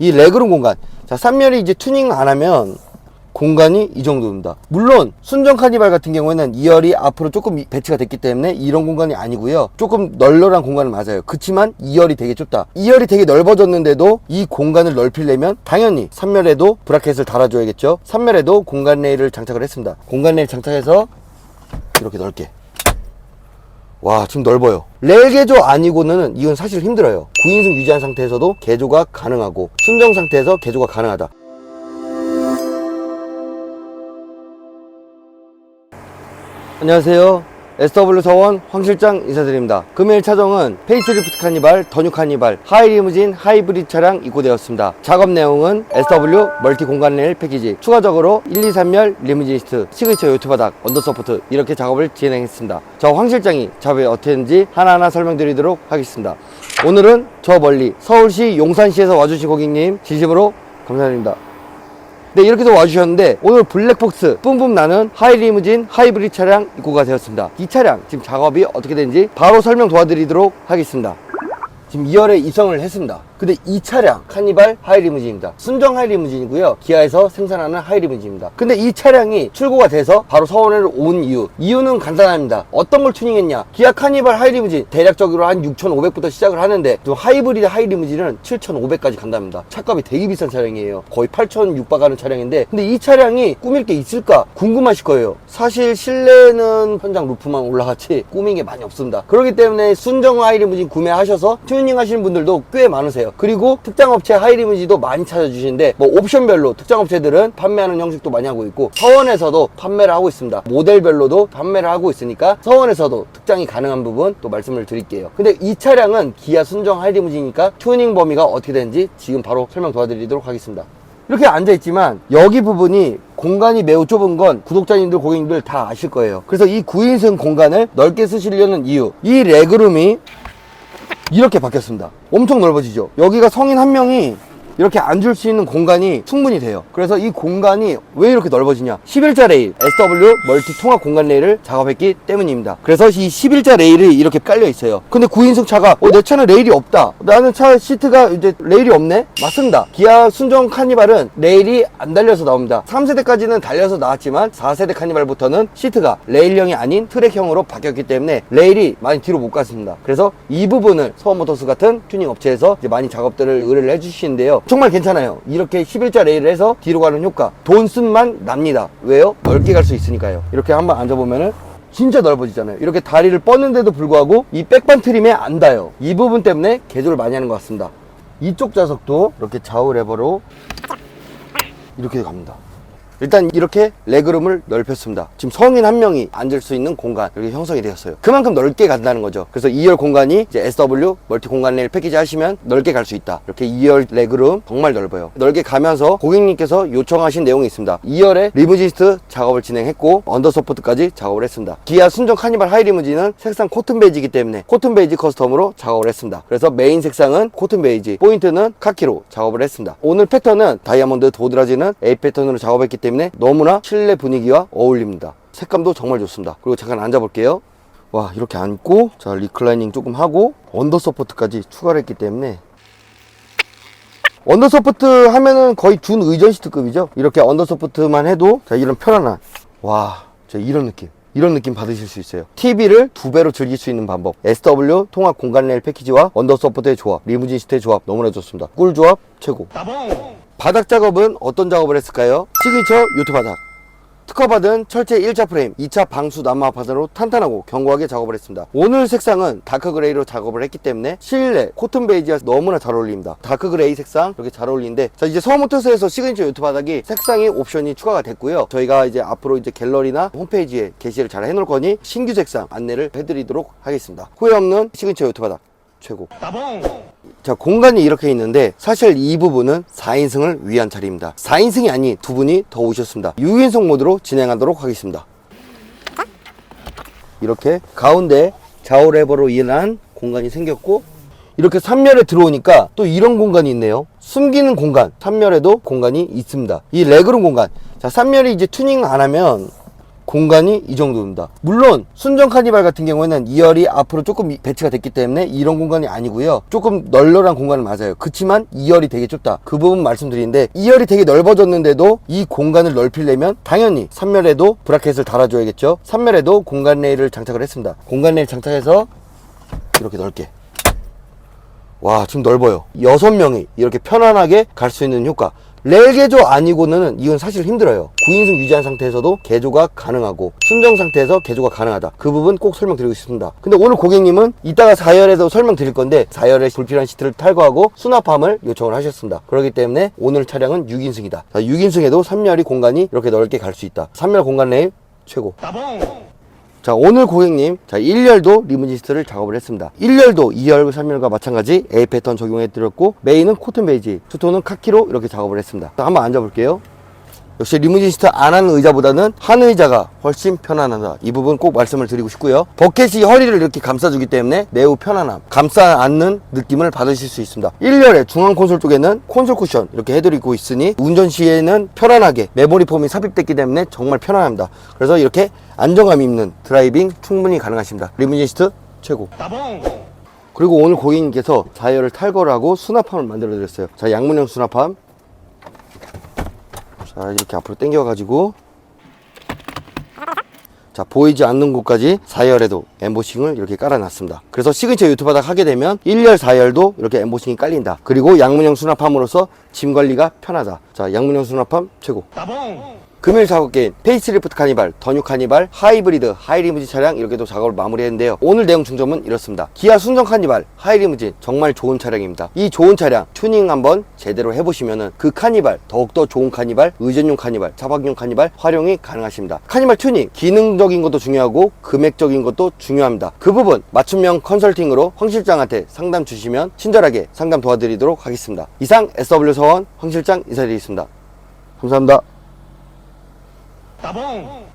이 레그룸 공간. 자, 3열이 이제 튜닝 안 하면 공간이 이 정도입니다. 물론 순정 카니발 같은 경우에는 2열이 앞으로 조금 이- 배치가 됐기 때문에 이런 공간이 아니고요. 조금 널널한 공간은 맞아요. 그렇지만 2열이 되게 좁다. 2열이 되게 넓어졌는데도 이 공간을 넓히려면 당연히 3열에도 브라켓을 달아줘야겠죠. 3열에도 공간 레일을 장착을 했습니다. 공간 레일 장착해서 이렇게 넓게. 와 지금 넓어요. 레일 개조 아니고는 이건 사실 힘들어요. 9인승 유지한 상태에서도 개조가 가능하고 순정 상태에서 개조가 가능하다. 안녕하세요 SW 서원 황 실장 인사드립니다. 금일 차종은 페이스리프트 카니발, 더뉴 카니발, 하이 리무진, 하이브리드 차량 입고되었습니다. 작업 내용은 SW 멀티 공간 레일 패키지 추가적으로 1, 2, 3열 리무진 시트, 시그니처 요트 바닥, 언더 서포트 이렇게 작업을 진행했습니다. 저 황 실장이 작업이 어떻게 했는지 하나하나 설명드리도록 하겠습니다. 오늘은 저 멀리 서울시 용산시에서 와주신 고객님 진심으로 감사드립니다 네, 이렇게 도 와주셨는데 오늘 블랙박스 뿜뿜 나는 하이리무진 하이브리드 차량 입고가 되었습니다. 이 차량 지금 작업이 어떻게 되는지 바로 설명 도와드리도록 하겠습니다. 지금 2열에 입성을 했습니다. 근데 이 차량 카니발 하이리무진입니다. 순정 하이리무진이고요. 기아에서 생산하는 하이리무진입니다. 근데 이 차량이 출고가 돼서 바로 서원을 온 이유. 이유는 간단합니다. 어떤 걸 튜닝했냐? 기아 카니발 하이리무진 대략적으로 한 6,500부터 시작을 하는데 또 하이브리드 하이리무진은 7,500까지 간답니다. 차값이 되게 비싼 차량이에요. 거의 8,000 육박하는 차량인데 근데 이 차량이 꾸밀 게 있을까 궁금하실 거예요. 사실 실내는 현장 루프만 올라갔지 꾸민 게 많이 없습니다. 그렇기 때문에 순정 하이리무진 구매하셔서 튜닝 하시는 분들도 꽤 많으세요. 그리고 특장 업체 하이리무진도 많이 찾아주시는데 뭐 옵션별로 특장 업체들은 판매하는 형식도 많이 하고 있고 서원에서도 판매를 하고 있습니다. 모델별로도 판매를 하고 있으니까 서원에서도 특장이 가능한 부분 또 말씀을 드릴게요. 근데 이 차량은 기아 순정 하이리무진이니까 튜닝 범위가 어떻게 되는지 지금 바로 설명 도와드리도록 하겠습니다. 이렇게 앉아있지만 여기 부분이 공간이 매우 좁은 건 구독자님들 고객님들 다 아실 거예요 그래서 이 9인승 공간을 넓게 쓰시려는 이유 이 레그룸이 이렇게 바뀌었습니다. 엄청 넓어지죠. 여기가 성인 한 명이 이렇게 앉을 수 있는 공간이 충분히 돼요. 그래서 이 공간이 왜 이렇게 넓어지냐? 11자 레일 SW 멀티 통합 공간 레일을 작업했기 때문입니다. 그래서 이 11자 레일이 이렇게 깔려 있어요. 근데 9인승 차가 어, 내 차는 레일이 없다. 나는 차 시트가 이제 레일이 없네? 맞습니다. 기아 순정 카니발은 레일이 안 달려서 나옵니다. 3세대까지는 달려서 나왔지만 4세대 카니발부터는 시트가 레일형이 아닌 트랙형으로 바뀌었기 때문에 레일이 많이 뒤로 못 갔습니다. 그래서 이 부분을 서원모터스 같은 튜닝 업체에서 많이 작업들을 의뢰를 해주시는데요 정말 괜찮아요. 이렇게 11자 레일을 해서 뒤로 가는 효과. 돈 쓴만 납니다. 왜요? 넓게 갈 수 있으니까요. 이렇게 한번 앉아보면은 진짜 넓어지잖아요. 이렇게 다리를 뻗는데도 불구하고 이 백반 트림에 안 닿아요. 이 부분 때문에 개조를 많이 하는 것 같습니다. 이쪽 좌석도 이렇게 좌우 레버로 이렇게 갑니다 일단 이렇게 레그룸을 넓혔습니다. 지금 성인 한 명이 앉을 수 있는 공간 이렇게 형성이 되었어요. 그만큼 넓게 간다는 거죠. 그래서 2열 공간이 이제 SW 멀티 공간 레일 패키지 하시면 넓게 갈 수 있다. 이렇게 2열 레그룸 정말 넓어요. 넓게 가면서 고객님께서 요청하신 내용이 있습니다. 2열에 리무진스트 작업을 진행했고 언더 서포트까지 작업을 했습니다. 기아 순정 카니발 하이 리무진은 색상 코튼 베이지이기 때문에 코튼 베이지 커스텀으로 작업을 했습니다. 그래서 메인 색상은 코튼 베이지, 포인트는 카키로 작업을 했습니다. 오늘 패턴은 다이아몬드 도드라지는 A 패턴으로 작업했기 때문에 너무나 실내 분위기와 어울립니다. 색감도 정말 좋습니다. 그리고 잠깐 앉아 볼게요. 와 이렇게 앉고 자 리클라이닝 조금 하고 언더 서포트까지 추가를 했기 때문에 언더 서포트 하면은 거의 준 의전 시트급이죠? 이렇게 언더 서포트만 해도 자 이런 편안한 와 자, 이런 느낌. 이런 느낌 받으실 수 있어요. TV를 두 배로 즐길 수 있는 방법. SW 통합 공간 레일 패키지와 언더 서포트의 조합 리무진 시트의 조합 너무나 좋습니다. 꿀 조합 최고 바닥 작업은 어떤 작업을 했을까요? 시그니처 요트 바닥 특허받은 철제 1차 프레임, 2차 방수 남마 파선으로 탄탄하고 견고하게 작업을 했습니다. 오늘 색상은 다크 그레이로 작업을 했기 때문에 실내 코튼 베이지와 너무나 잘 어울립니다. 다크 그레이 색상 이렇게 잘 어울리는데 자 이제 서모터스에서 시그니처 요트 바닥이 색상이 옵션이 추가가 됐고요. 저희가 이제 앞으로 이제 갤러리나 홈페이지에 게시를 잘 해놓을 거니 신규 색상 안내를 해드리도록 하겠습니다. 후회 없는 시그니처 요트 바닥 최고. 자, 공간이 이렇게 있는데 사실 이 부분은 4인승을 위한 자리입니다. 4인승이 아닌 두 분이 더 오셨습니다. 6인승 모드로 진행하도록 하겠습니다. 이렇게 가운데 좌우 레버로 인한 공간이 생겼고 이렇게 3열에 들어오니까 또 이런 공간이 있네요. 숨기는 공간, 3열에도 공간이 있습니다. 이 레그룸 공간. 자, 3열이 이제 튜닝 안 하면 공간이 이 정도입니다. 물론 순정 카니발 같은 경우에는 2열이 앞으로 조금 이- 배치가 됐기 때문에 이런 공간이 아니고요. 조금 널널한 공간은 맞아요. 그렇지만 2열이 되게 좁다. 그 부분 말씀드리는데 2열이 되게 넓어졌는데도 이 공간을 넓히려면 당연히 3열에도 브라켓을 달아줘야겠죠. 3열에도 공간 레일을 장착을 했습니다. 공간 레일 장착해서 이렇게 넓게 와 지금 넓어요 여섯 명이 이렇게 편안하게 갈 수 있는 효과 레일 개조 아니고는 이건 사실 힘들어요. 9인승 유지한 상태에서도 개조가 가능하고 순정 상태에서 개조가 가능하다. 그 부분 꼭 설명드리고 싶습니다. 근데 오늘 고객님은 이따가 4열에도 설명드릴 건데 4열에 불필요한 시트를 탈거하고 수납함을 요청을 하셨습니다. 그렇기 때문에 오늘 차량은 6인승이다. 6인승에도 3열이 공간이 이렇게 넓게 갈 수 있다. 3열 공간 레일 최고 자 오늘 고객님 자 1열도 리무진 시트를 작업을 했습니다. 1열도 2열 3열과 마찬가지 A 패턴 적용해 드렸고 메인은 코튼 베이지 투톤은 카키로 이렇게 작업을 했습니다. 자, 한번 앉아 볼게요 역시 리무진 시트 안 하는 의자보다는 한 의자가 훨씬 편안하다. 이 부분 꼭 말씀을 드리고 싶고요. 버켓이 허리를 이렇게 감싸주기 때문에 매우 편안함 감싸 안는 느낌을 받으실 수 있습니다. 1열에 중앙 콘솔 쪽에는 콘솔 쿠션 이렇게 해드리고 있으니 운전 시에는 편안하게 메모리 폼이 삽입됐기 때문에 정말 편안합니다. 그래서 이렇게 안정감 있는 드라이빙 충분히 가능하십니다. 리무진 시트 최고. 그리고 오늘 고객님께서 탈거를 하고 수납함을 만들어 드렸어요. 자 양문형 수납함 자 이렇게 앞으로 당겨 가지고. 자 보이지 않는 곳까지 4열에도 엠보싱을 이렇게 깔아놨습니다. 그래서 시그니처 유튜브 바닥 하게 되면 1열 4열도 이렇게 엠보싱이 깔린다. 그리고 양문형 수납함으로써 짐 관리가 편하다. 자 양문형 수납함 최고 금일 작업계인 페이스리프트 카니발, 더뉴 카니발, 하이브리드, 하이리무진 차량 이렇게도 작업을 마무리했는데요. 오늘 내용 중점은 이렇습니다. 기아 순정 카니발, 하이리무진 정말 좋은 차량입니다. 이 좋은 차량 튜닝 한번 제대로 해보시면은 그 카니발 더욱더 좋은 카니발, 의전용 카니발, 차박용 카니발 활용이 가능하십니다. 카니발 튜닝 기능적인 것도 중요하고 금액적인 것도 중요합니다. 그 부분 맞춤형 컨설팅으로 황 실장한테 상담 주시면 친절하게 상담 도와드리도록 하겠습니다. 이상 SW 서원 황 실장 인사드리겠습니다. 감사합니다. 따봉